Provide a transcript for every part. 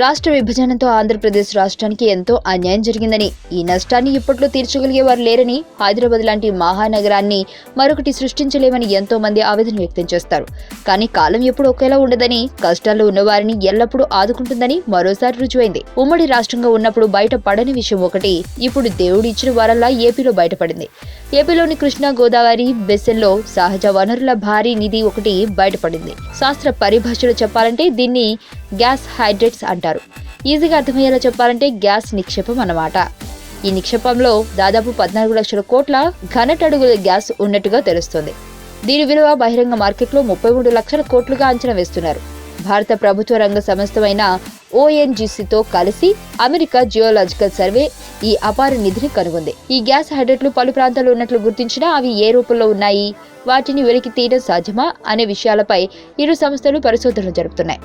రాష్ట్ర విభజనతో ఆంధ్రప్రదేశ్ రాష్ట్రానికి ఎంతో అన్యాయం జరిగిందని ఈ నష్టాన్ని ఇప్పట్లో తీర్చగలిగే వారు లేరని హైదరాబాద్ లాంటి మహానగరాన్ని మరొకటి సృష్టించలేమని ఎంతో మంది ఆవేదన వ్యక్తం చేస్తారు. కానీ కాలం ఎప్పుడు ఒకేలా ఉండదని కష్టాల్లో ఉన్నవారిని ఎల్లప్పుడూ ఆదుకుంటుందని మరోసారి రుజువైంది. ఉమ్మడి రాష్ట్రంగా ఉన్నప్పుడు బయట పడని విషయం ఒకటి ఇప్పుడు దేవుడు ఇచ్చిన వారల్లా ఏపీలో బయటపడింది. ఏపీలోని కృష్ణా గోదావరి బెస్సెల్లో సహజ వనరుల భారీ నిధి ఒకటి బయటపడింది. శాస్త్ర పరిభాషలో చెప్పాలంటే దీన్ని గ్యాస్ హైడ్రేట్స్ అంటారు. ఈజీగా అర్థమయ్యేలా చెప్పాలంటే గ్యాస్ నిక్షేపం అన్నమాట. ఈ నిక్షేపంలో దాదాపు పద్నాలుగు లక్షల కోట్ల ఘనటడుగుల గ్యాస్ ఉన్నట్టుగా తెలుస్తుంది. దీని విలువ బహిరంగ మార్కెట్లో ముప్పై మూడు లక్షల కోట్లుగా అంచనా వేస్తున్నారు. భారత ప్రభుత్వ రంగ సంస్థమైన ఓఎన్జీసీతో కలిసి అమెరికా జియోలాజికల్ సర్వే ఈ అపార నిధిని కనుగొంది. ఈ గ్యాస్ హైడ్రేట్లు పలు ప్రాంతాల్లో ఉన్నట్లు గుర్తించినా అవి ఏ రూపంలో ఉన్నాయి? వాటిని వెలికి తీయడం సాధ్యమా? అనే విషయాలపై ఇరు సంస్థలు పరిశోధనలు జరుపుతున్నాయి.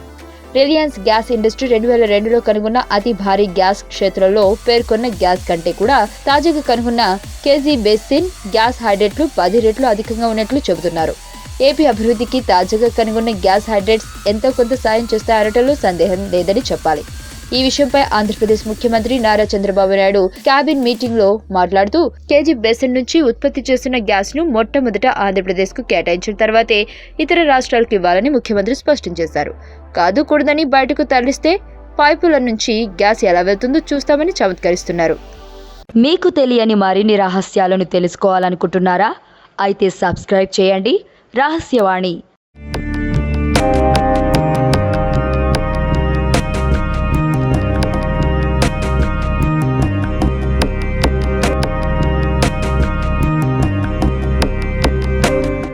రిలయన్స్ గ్యాస్ ఇండస్ట్రీ రెండు వేల రెండులో కనుగొన్న అతి భారీ గ్యాస్ క్షేత్రంలో పేర్కొన్న గ్యాస్ కంటే కూడా తాజాగా కనుగొన్న కేజీ బేసిన్ గ్యాస్ హైడ్రేట్లు పది రెట్లు అధికంగా ఉన్నట్లు చెబుతున్నారు. ఏపీ అభివృద్ధికి తాజాగా కనుగొన్న గ్యాస్ హైడ్రేట్స్ ఎంతో కొంత సాయం చేస్తాయనటంలో సందేహం లేదని చెప్పాలి. ఈ విషయంపై ఆంధ్రప్రదేశ్ ముఖ్యమంత్రి నారా చంద్రబాబు నాయుడు క్యాబిన్ మీటింగ్లో మాట్లాడుతూ కేజీ బేసిన్ నుంచి ఉత్పత్తి చేస్తున్న గ్యాస్ను మొట్టమొదట ఆంధ్రప్రదేశ్కు కేటాయించిన తర్వాతే ఇతర రాష్ట్రాలకు ఇవ్వాలని ముఖ్యమంత్రి స్పష్టం చేశారు. కాదు కూడదని బయటకు తరలిస్తే పైపుల నుంచి గ్యాస్ ఎలా వెళ్తుందో చూస్తామని చమత్కరిస్తున్నారు. మీకు తెలియని మరిన్ని రహస్యాలను తెలుసుకోవాలనుకుంటున్నారా? అయితే సబ్స్క్రైబ్ చేయండి. ರಹಸ್ಯವಾಣಿ.